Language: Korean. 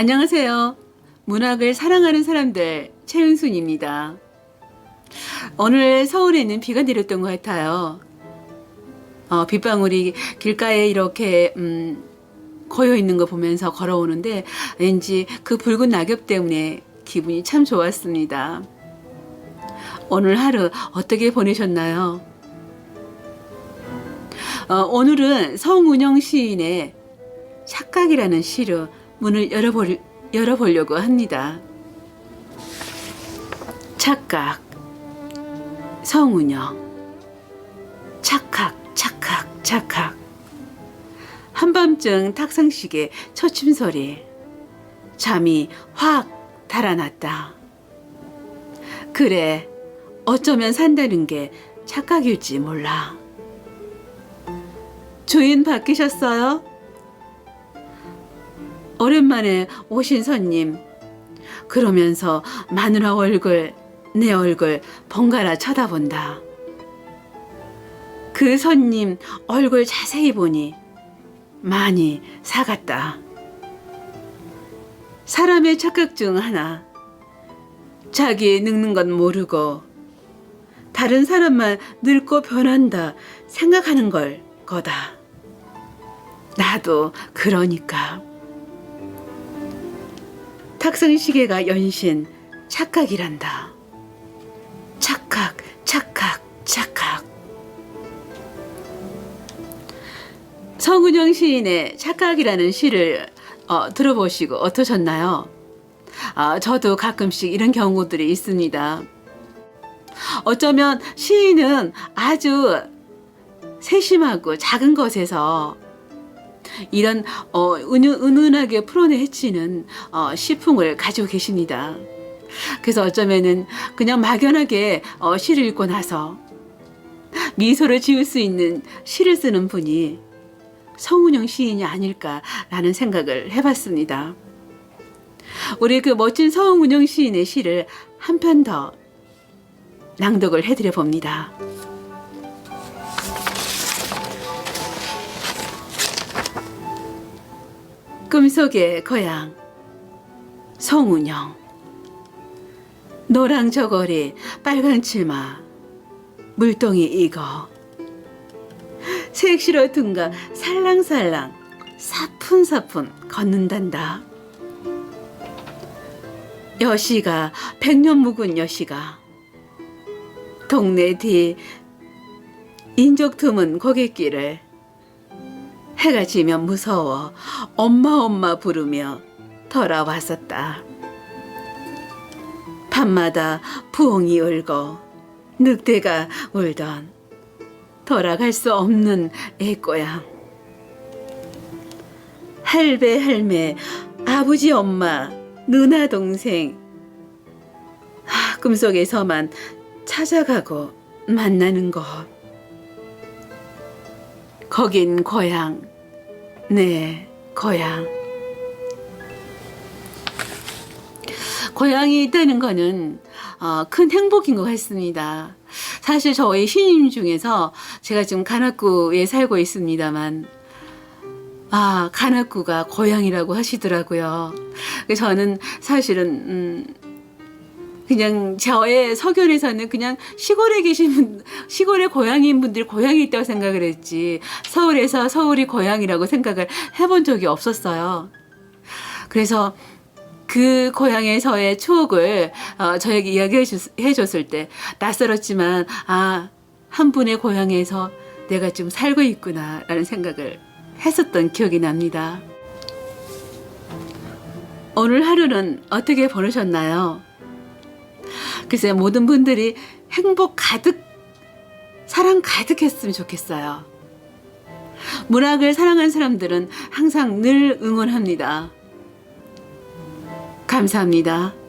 안녕하세요. 문학을 사랑하는 사람들 최은순입니다. 오늘 서울에는 비가 내렸던 것 같아요. 어, 빗방울이 길가에 이렇게 음, 고여 있는 거 보면서 걸어오는데 왠지 그 붉은 낙엽 때문에 기분이 참 좋았습니다. 오늘 하루 어떻게 보내셨나요? 어, 오늘은 성운영 시인의 착각이라는 시로 문을 열어볼, 열어보려고 합니다. 착각, 성운영, 착각, 착각, 착각. 한밤중 탁상식의 초침 소리, 잠이 확 달아났다. 그래, 어쩌면 산다는 게 착각일지 몰라. 주인 바뀌셨어요? 오랜만에 오신 손님. 그러면서 마누라 얼굴, 내 얼굴 번갈아 쳐다본다. 그 손님 얼굴 자세히 보니 많이 사갔다. 사람의 착각 중 하나. 자기 늙는 건 모르고 다른 사람만 늙고 변한다 생각하는 걸 거다. 나도 그러니까. 탁상시계가 연신 착각이란다. 착각, 착각, 착각. 성은영 시인의 착각이라는 시를 어, 들어보시고 어떠셨나요? 아, 저도 가끔씩 이런 경우들이 있습니다. 어쩌면 시인은 아주 세심하고 작은 것에서 이런 어, 은은, 은은 하게 풀어내치는 어, 시풍을 가지고 계십니다. 그래서 어쩌면은 그냥 막연하게 어, 시를 읽고 나서 미소를 지을 수 있는 시를 쓰는 분이 성운영 시인이 아닐까라는 생각을 해봤습니다. 우리 그 멋진 성운영 시인의 시를 한 편 더 낭독을 해드려 봅니다. 꿈속의 고향 송운영. 노랑 저고리 빨강 치마 물동이 익어 색시로 둔가 살랑살랑 사푼사푼 걷는단다. 여시가 백년 묵은 여시가. 동네 뒤 인적 드문 고갯길을 해가 지면 무서워 엄마 엄마 부르며 돌아왔었다. 밤마다 부엉이 울고 늑대가 울던 돌아갈 수 없는 애꼬야. 할배 할매 아버지 엄마 누나 동생 아, 꿈속에서만 찾아가고 만나는 것. 거긴 고향. 네, 고향. 고향이 있다는 거는 어, 큰 행복인 것 같습니다. 사실 저희 신임 중에서 제가 지금 간악구에 살고 있습니다만 아 간악구가 고향이라고 하시더라고요. 저는 사실은 음, 그냥 저의 서견에서는 그냥 시골에 계신 분, 시골의 고향인 분들 고향이 있다고 생각을 했지 서울에서 서울이 고향이라고 생각을 해본 적이 없었어요. 그래서 그 고향에서의 추억을 어, 저에게 이야기해 줬, 해줬을 때 낯설었지만 아 한 분의 고향에서 내가 지금 살고 있구나라는 생각을 했었던 기억이 납니다. 오늘 하루는 어떻게 보내셨나요? 글쎄 모든 분들이 행복 가득 사랑 가득했으면 좋겠어요. 문학을 사랑하는 사람들은 항상 늘 응원합니다. 감사합니다.